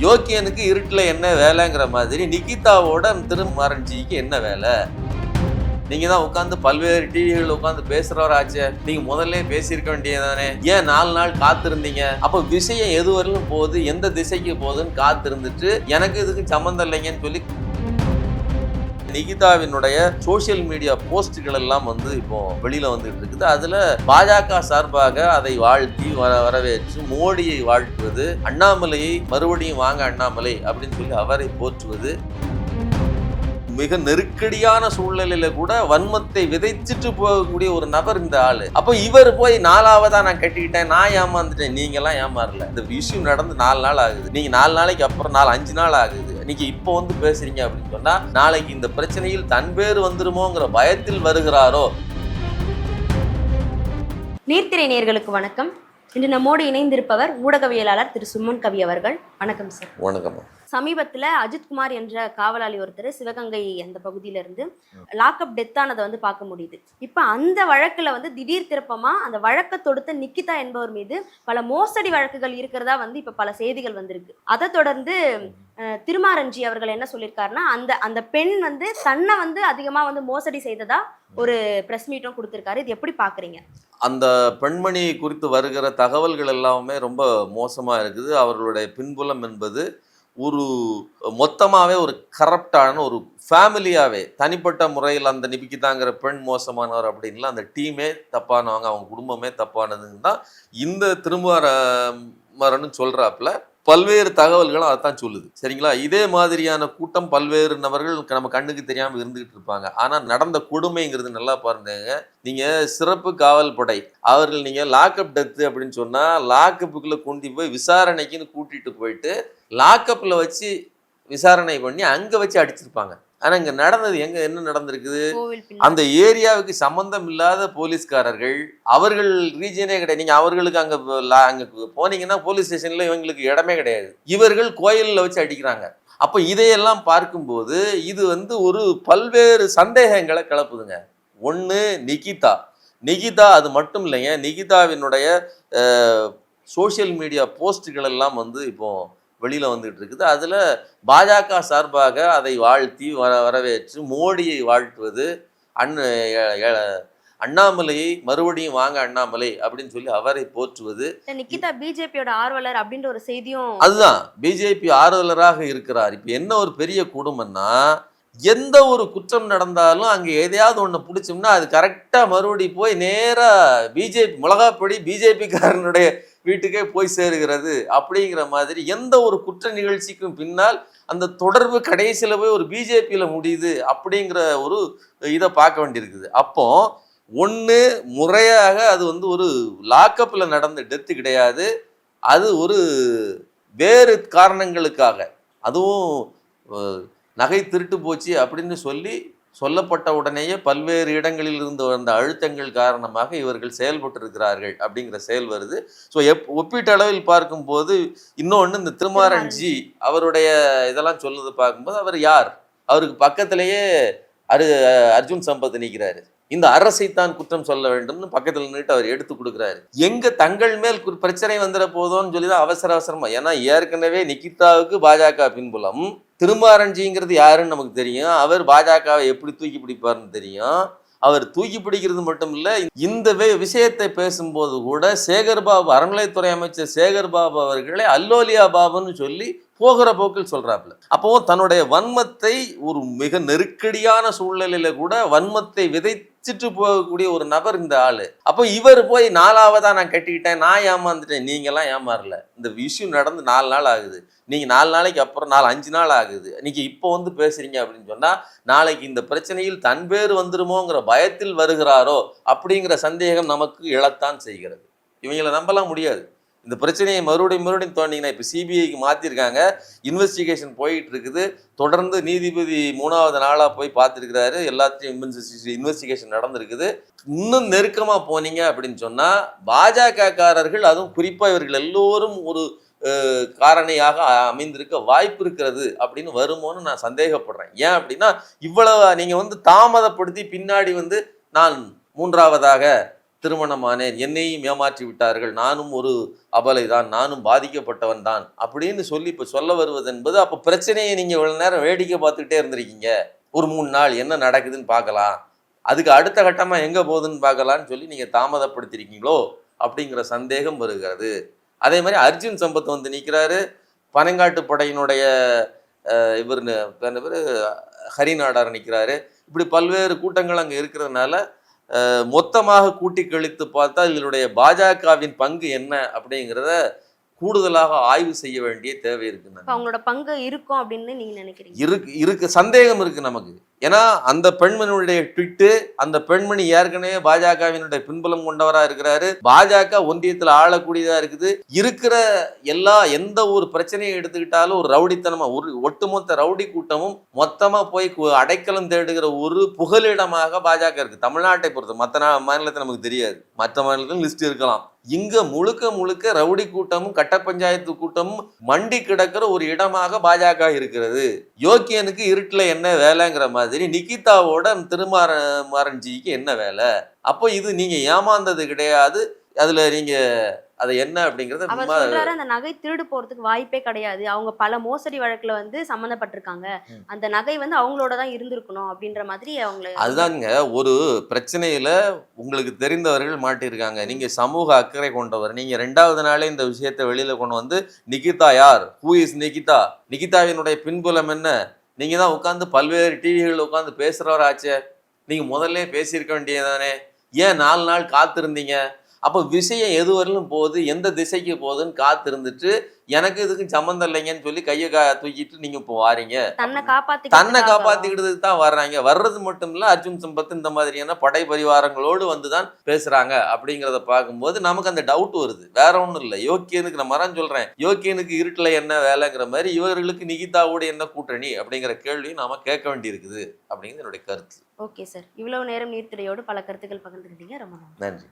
யோக்கியனுக்கு இருட்டில் என்ன வேலைங்கிற மாதிரி நிகிதாவோட திருமாரஞ்சிக்கு என்ன வேலை? நீங்க தான் உட்காந்து பல்வேறு டிவிகள் உட்காந்து பேசுறவராச்சே நீங்க முதல்ல பேசியிருக்க வேண்டியதானே ஏன் நாலு நாள் காத்திருந்தீங்க? அப்போ விஷயம் எது வரையிலும் போகுது எந்த திசைக்கு போகுதுன்னு காத்திருந்துட்டு எனக்கு இதுக்கு சம்மந்தம் இல்லைங்கன்னு சொல்லி நிகிதாவினுடைய சோஷியல் மீடியா போஸ்டுகள் எல்லாம் வந்து இப்போ வெளியில வந்துட்டு இருக்குது. அதுல பாஜக சார்பாக அதை வாழ்த்தி வர வரவேற்று மோடியை வாழ்த்துவது அண்ணாமலையை மறுபடியும் வாங்க அண்ணாமலை அப்படின்னு சொல்லி அவரை போற்றுவது. மிக நெருக்கடியான சூழ்நிலையில கூட வன்மத்தை விதைச்சிட்டு போகக்கூடிய ஒரு நபர் இந்த ஆளு. அப்போ இவர் போய் நாலாவதா நான் கட்டிக்கிட்டேன் நான் ஏமாந்துட்டேன் நீங்க எல்லாம் ஏமாறல. இந்த விஷயம் நடந்து நாலு நாள் ஆகுது. நீங்க நாலு நாளைக்கு அப்புறம் நாலு அஞ்சு நாள் ஆகுது. நீங்க இப்போ வந்து பேசுறீங்க அப்படின்னு சொன்னா நாளைக்கு இந்த பிரச்சனையில் தன் பேர் வந்துருமோங்கிற பயத்தில் வருகிறாரோ? நீர்த்திரை நேர்களுக்கு வணக்கம். இன்று நம்மோடு இணைந்திருப்பவர் ஊடகவியலாளர் திரு சுமன் கவி அவர்கள். வணக்கம் சார். வணக்கம். சமீபத்தில் அஜித்குமார் என்ற காவலாளி ஒருத்தர் சிவகங்கை அந்த பகுதியில இருந்து லாக்அப் டெத் ஆனதை வந்து பார்க்க முடியுது. இப்போ அந்த வழக்குல வந்து திடீர் திருப்பமா அந்த வழக்கை தொடுத்த நிக்கிதா என்பவர் மீது பல மோசடி வழக்குகள் இருக்கிறதா வந்து இப்போ பல செய்திகள் வந்திருக்கு. அதை தொடர்ந்து திருமாரஞ்சி அவர்கள் என்ன சொல்லியிருக்காருன்னா அந்த அந்த பெண் வந்து தன்னை வந்து அதிகமா வந்து மோசடி செய்ததா ஒரு பிரஸ் மீட்டும் கொடுத்திருக்காரு. இது எப்படி பாக்குறீங்க அந்த பெண்மணி குறித்து வருகிற தகவல்கள் எல்லாமே ரொம்ப மோசமா இருக்குது. அவர்களுடைய பின்புலம் என்பது ஒரு மொத்தமாகவே ஒரு கரப்டான ஒரு ஃபேமிலியாகவே தனிப்பட்ட முறையில் அந்த நிபிக்கிதாங்கிற பெண் மோசமானவர் அப்படின்லாம் அந்த டீமே தப்பானவங்க அவங்க குடும்பமே தப்பானதுன்னு தான் இந்த திருமாரன்னு சொல்கிறாப்புல பல்வேறு தகவல்களும் அதைத்தான் சொல்லுது. சரிங்களா? இதே மாதிரியான கூட்டம் பல்வேறு நபர்கள் நம்ம கண்ணுக்கு தெரியாமல் இருந்துகிட்டு இருப்பாங்க. ஆனால் நடந்த கொடுமைங்கிறது நல்லா பாருங்க நீங்கள் சிறப்பு காவல் படை அவர்கள் நீங்கள் லாக்அப் டெத்து அப்படின்னு சொன்னால் லாக்கப்புக்குள்ளே கொண்டு போய் விசாரணைக்குன்னு கூட்டிகிட்டு போயிட்டு லாக்கப்பில் வச்சு விசாரணை பண்ணி அங்கே வச்சு அடிச்சிருப்பாங்க. ஆனால் இங்கே நடந்தது எங்கே? என்ன நடந்திருக்குது? அந்த ஏரியாவுக்கு சம்பந்தம் இல்லாத போலீஸ்காரர்கள் அவர்கள் ரீஜனே கிடையாது. நீங்க அவர்களுக்கு அங்க அங்க போனீங்கன்னா போலீஸ் ஸ்டேஷன்ல இவங்களுக்கு இடமே கிடையாது. இவர்கள் கோயில்ல வச்சு அடிக்கிறாங்க. அப்ப இதையெல்லாம் பார்க்கும்போது இது வந்து ஒரு பல்வேறு சந்தேகங்களை கிளப்புதுங்க. ஒண்ணு நிகிதா. நிகிதா அது மட்டும் இல்லைங்க. நிகிதாவினுடைய சோஷியல் மீடியா போஸ்ட்டுகள் எல்லாம் வந்து இப்போ வெளியில வந்துட்டு இருக்குது. அதுல பாஜக சார்பாக அதை வாழ்த்தி வர வரவேற்று மோடியை வாழ்த்துவது அண்ண அண்ணாமலையை மறுபடியும் வாங்க அண்ணாமலை அப்படின்னு சொல்லி அவரை போற்றுவது. நிக்கிதா பிஜேபியோட ஆர்வலர் அப்படின்ற ஒரு செய்தியும் அதுதான். பிஜேபி ஆர்வலராக இருக்கிறார். இப்போ என்ன ஒரு பெரிய குடும்பம்னா எந்த ஒரு குற்றம் நடந்தாலும் அங்கே எதையாவது ஒன்று பிடிச்சோம்னா அது கரெக்டாக மறுபடி போய் நேராக பிஜேபி மிளகாப்பொடி பிஜேபிக்காரனுடைய வீட்டுக்கே போய் சேருகிறது அப்படிங்கிற மாதிரி எந்த ஒரு குற்ற நிகழ்ச்சிக்கும் பின்னால் அந்த தொடர்பு கடைசியில் போய் ஒரு பிஜேபியில் முடியுது அப்படிங்கிற ஒரு இதை பார்க்க வேண்டியிருக்குது. அப்போ ஒன்று முறையாக அது வந்து ஒரு லாக்கப்பில் நடந்த டெத்து கிடையாது. அது ஒரு வேறு காரணங்களுக்காக. அதுவும் நகை திருட்டு போச்சு அப்படின்னு சொல்லி சொல்லப்பட்ட உடனேயே பல்வேறு இடங்களில் இருந்து வந்த அழுத்தங்கள் காரணமாக இவர்கள் செயல்பட்டு இருக்கிறார்கள் அப்படிங்கிற செயல் வருது. ஸோ எப் ஒப்பீட்டளவில் பார்க்கும்போது இன்னொன்று இந்த திருமாரன்ஜி அவருடைய இதெல்லாம் சொல்லுது பார்க்கும்போது அவர் யார்? அவருக்கு பக்கத்திலேயே அரு அர்ஜுன் சம்பத் நிற்கிறாரு இந்த அரசைத்தான் குற்றம் சொல்ல வேண்டும்னு பக்கத்தில் நின்றுட்டு அவர் எடுத்து கொடுக்குறாரு. எங்க தங்கள் மேல் பிரச்சனை வந்துட போதோன்னு சொல்லி தான் அவசர அவசரமா ஏன்னா ஏற்கனவே நிகிதாவுக்கு பாஜக பின்புலம். திருமாரஞ்சிங்கிறது யாருன்னு நமக்கு தெரியும். அவர் பாஜகவை எப்படி தூக்கி பிடிப்பாருன்னு தெரியும். அவர் தூக்கி பிடிக்கிறது மட்டும் இல்லை இந்த வே- விஷயத்தை பேசும்போது கூட சேகர் பாபு அறநிலைத்துறை அமைச்சர் சேகர்பாபு அவர்களை அல்லோலியா பாபுன்னு சொல்லி போகிற போக்கில் சொல்றாப்புல. அப்போ தன்னுடைய வன்மத்தை ஒரு மிக நெருக்கடியான சூழ்நிலையில கூட வன்மத்தை வச்சுட்டு போகக்கூடிய ஒரு நபர் இந்த ஆளு. அப்போ இவர் போய் நாலாவதா நான் கட்டிக்கிட்டேன் நான் ஏமாந்துட்டேன் நீங்களாம் ஏமாறல. இந்த விஷயம் நடந்து நாலு நாள் ஆகுது. நீங்க நாலு நாளைக்கு அப்புறம் நாலு அஞ்சு நாள் ஆகுது. நீங்க இப்போ வந்து பேசுறீங்க அப்படின்னு சொன்னா நாளைக்கு இந்த பிரச்சனையில் தன் பேர் வந்துருமோங்கிற பயத்தில் வருகிறாரோ அப்படிங்கிற சந்தேகம் நமக்கு இழத்தான் செய்கிறது. இவங்களை நம்பலாம் முடியாது. இந்த பிரச்சனையை மறுபடியும் மறுபடியும் தோண்டிங்கன்னா இப்போ சிபிஐக்கு மாற்றிருக்காங்க இன்வெஸ்டிகேஷன் போயிட்டு இருக்குது தொடர்ந்து நீதிபதி மூணாவது நாளாக போய் பார்த்துருக்கிறாரு. எல்லாத்தையும் இன்வெஸ்டிகேஷன் நடந்திருக்குது. இன்னும் நெருக்கமாக போனீங்க அப்படின்னு சொன்னால் பாஜகக்காரர்கள் அதுவும் குறிப்பாக இவர்கள் எல்லோரும் ஒரு காரணியாக அமைந்திருக்க வாய்ப்பு இருக்கிறது அப்படின்னு வருமோன்னு நான் சந்தேகப்படுறேன். ஏன் அப்படின்னா இவ்வளவு நீங்கள் வந்து தாமதப்படுத்தி பின்னாடி வந்து நான் மூன்றாவதாக திருமணமானேன். என்னையும் ஏமாற்றி விட்டார்கள். நானும் ஒரு அபலை தான் நானும் பாதிக்கப்பட்டவன் தான். அப்படின்னு சொல்லி இப்போ சொல்ல வருவது என்பது அப்போ பிரச்சனையை நீங்கள் இவ்வளோ நேரம் வேடிக்கை பார்த்துக்கிட்டே இருந்திருக்கீங்க. ஒரு மூணு நாள் என்ன நடக்குதுன்னு பார்க்கலாம். அதுக்கு அடுத்த கட்டமாக எங்கே போகுதுன்னு பார்க்கலான்னு சொல்லி நீங்கள் தாமதப்படுத்திருக்கீங்களோ அப்படிங்கிற சந்தேகம் வருகிறது. அதே மாதிரி அர்ஜுன் சம்பத் வந்து நிற்கிறாரு பனங்காட்டு படையினுடைய இவர்னு என்ன பேர் ஹரிநாடார் நிற்கிறாரு இப்படி பல்வேறு கூட்டங்கள் அங்கே இருக்கிறதுனால மொத்தமாக கூட்டி கழித்து பார்த்தா இதனுடைய பாஜகவின் பங்கு என்ன அப்படிங்கிறத கூடுதலாக ஆய்வு செய்ய வேண்டிய தேவை இருக்கு அவங்களோட பங்கு இருக்கும் அப்படின்னு நீங்க நினைக்கிறீங்க. இருக்கு இருக்கு சந்தேகம் இருக்கு நமக்கு. ஏன்னா அந்த பெண்மணியுடைய ட்விட்டு அந்த பெண்மணி ஏற்கனவே பாஜகவினுடைய பின்புலம் கொண்டவரா இருக்கிறாரு. பாஜக ஒன்றியத்துல ஆளக்கூடியதா இருக்குது. இருக்கிற எல்லா எந்த ஒரு பிரச்சனையை எடுத்துக்கிட்டாலும் ஒரு ரவுடித்தனமா ஒரு ஒட்டுமொத்த ரவுடி கூட்டமும் மொத்தமா போய் அடைக்கலம் தேடுகிற ஒரு புகலிடமாக பாஜக இருக்கு. தமிழ்நாட்டை பொறுத்த மற்ற மாநிலத்தை நமக்கு தெரியாது. மற்ற மாநிலத்தில் லிஸ்ட் இருக்கலாம். இங்க முழுக்க முழுக்க ரவுடி கூட்டமும் கட்ட பஞ்சாயத்து கூட்டமும் மண்டி கிடக்கிற ஒரு இடமாக பாஜக இருக்கிறது. யோக்கியனுக்கு இருட்டில் என்ன வேலைங்கிற மாதிரி நிகிதாவோட திருமாற மாறன்ஜிக்கு என்ன வேலை? அப்போ இது நீங்க ஏமாந்தது கிடையாது. அதுல நீங்க அதை என்ன அப்படிங்கறத அந்த நகை திருடு போறதுக்கு வாய்ப்பே கிடையாது. அவங்க பல மோசடி வழக்குல வந்து சம்மந்தப்பட்டிருக்காங்க. அந்த நகை வந்து அவங்களோட தான் இருந்திருக்கணும் அப்படின்ற மாதிரி அவங்கள அதுதாங்க. ஒரு பிரச்சனையில உங்களுக்கு தெரிந்தவர்கள் மாட்டியிருக்காங்க. நீங்க சமூக அக்கறை கொண்டவர். நீங்க ரெண்டாவது நாளே இந்த விஷயத்தை வெளியில கொண்டு வந்து நிகிதா யார்? Who is Nikita? நிகிதாவினுடைய பின்புலம் என்ன? நீங்க தான் உட்காந்து பல்வேறு டிவிகளில் உட்காந்து பேசுறவராச்சே. நீங்க முதல்ல பேசியிருக்க வேண்டியதானே ஏன் நாலு நாள் காத்திருந்தீங்க? அப்போ விஷயம் எது வரலும் போகுது எந்த திசைக்கு போகுதுன்னு காத்திருந்துட்டு எனக்கு இதுக்கு சம்மந்தம் இல்லைங்கன்னு சொல்லி கையை கா தூக்கிட்டு நீங்க இப்போ வாரீங்க. தன்னை காப்பாத்தி தன்னை காப்பாத்திக்கிட்டதுக்கு தான் வர்றாங்க. வர்றது மட்டும் இல்ல அர்ஜுன் சம்பத் இந்த மாதிரியான படை பரிவாரங்களோடு வந்து தான் பேசுறாங்க அப்படிங்கிறத பார்க்கும்போது நமக்கு அந்த டவுட் வருது. வேற ஒண்ணும் இல்லை. யோக்கியனுக்கு நான் மரம் சொல்றேன். யோக்கியனுக்கு இருட்டுல என்ன வேலைங்கிற மாதிரி இவர்களுக்கு நிகிதாவோட என்ன கூட்டணி அப்படிங்கிற கேள்வி நாம கேட்க வேண்டியிருக்குது அப்படிங்கிறது என்னுடைய கருத்து. Okay sir. இவ்வளவு நேரம் நீர்த்திரையோடு பல கருத்துக்கள் பகிர்ந்துக்கிட்டீங்க ரொம்ப நன்றி.